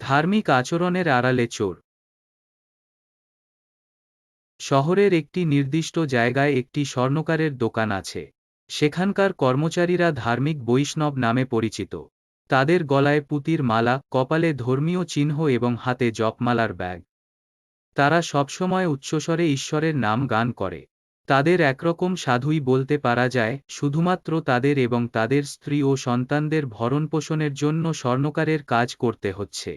ধার্মিক আচরণের আড়ালে চোর। শহরের একটি নির্দিষ্ট জায়গায় একটি স্বর্ণকারের দোকান আছে। সেখানকার কর্মচারীরা ধার্মিক বৈষ্ণব নামে পরিচিত। তাদের গলায় পুতির মালা, কপালে ধর্মীয় চিহ্ন এবং হাতে জপমালার ব্যাগ। তারা সবসময় উচ্চস্বরে ঈশ্বরের নাম গান করে। তাদের একরকম সাধুই বলতে পারা যায়, শুধুমাত্র তাদের এবং তাদের স্ত্রী ও সন্তানদের ভরণপোষণের জন্য স্বর্ণকারের কাজ করতে হচ্ছে।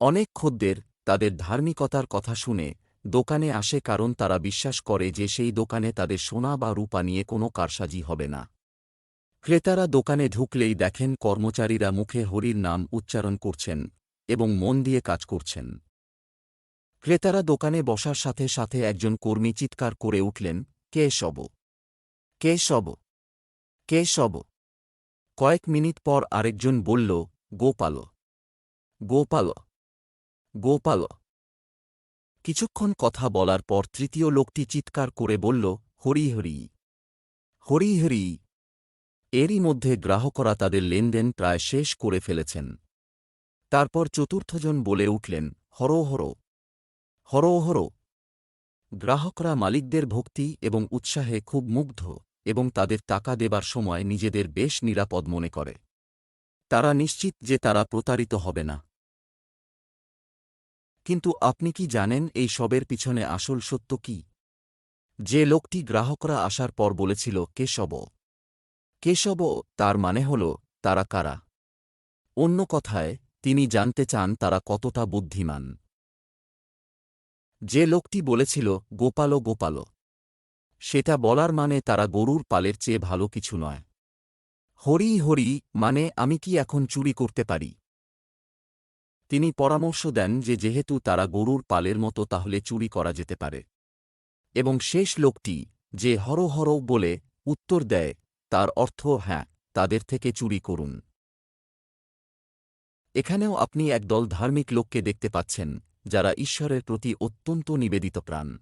অনেক খদ্দের তাদের ধার্মিকতার কথা শুনে দোকানে আসে কারণ তারা বিশ্বাস করে যে সেই দোকানে তাদের সোনা বা রূপা নিয়ে কোনো কারসাজি হবে না। ক্রেতারা দোকানে ঢুকলেই দেখেন কর্মচারীরা মুখে হরির নাম উচ্চারণ করছেন এবং মন দিয়ে কাজ করছেন। ক্রেতারা দোকানে বসার সাথে সাথে একজন কর্মী চিৎকার করে উঠলেন, কে সব? কে সব? কে সব? কয়েক মিনিট পর আরেকজন বলল, গোপাল। গোপাল। গোপাল। কিছুক্ষণ কথা বলার পর তৃতীয় লোকটি চিৎকার করে বলল, হরি হরি। হরি হরি। এরই মধ্যে গ্রাহকরা তাদের লেনদেন প্রায় শেষ করে ফেলেছেন। তারপর চতুর্থজন বলে উঠলেন, হর হর। হর হর। গ্রাহকরা মালিকদের ভক্তি এবং উৎসাহে খুব মুগ্ধ এবং তাদের টাকা দেবার সময় নিজেদের বেশ নিরাপদ মনে করে। তারা নিশ্চিত যে তারা প্রতারিত হবে না। কিন্তু আপনি কি জানেন এই সবের পিছনে আসল সত্য কি? যে লোকটি গ্রাহকরা আসার পর বলেছিল, কেশব। কেশব, তার মানে হল, তারা কারা? অন্য কথায়, তিনি জানতে চান তারা কতটা বুদ্ধিমান। যে লোকটি বলেছিল গোপালো গোপালো। সেটা বলার মানে তারা গরুর পালের চেয়ে ভালো কিছু নয়। হরি হরি মানে আমি কি এখন চুরি করতে পারি? তিনি পরামর্শ দেন যে যেহেতু তারা গরুর পালের মতো তাহলে চুরি করা যেতে পারে। এবং শেষ লোকটি, যে হর হর বলে উত্তর দেয়, তার অর্থ হ্যাঁ তাদের থেকে চুরি করুন। এখানেও আপনি একদল ধার্মিক লোককে দেখতে পাচ্ছেন, যারা ঈশ্বরের প্রতি অত্যন্ত নিবেদিত প্রাণ।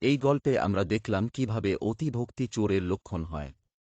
এই গল্পে আমরা দেখলাম কীভাবে অতিভক্তি চোরের লক্ষণ হয়।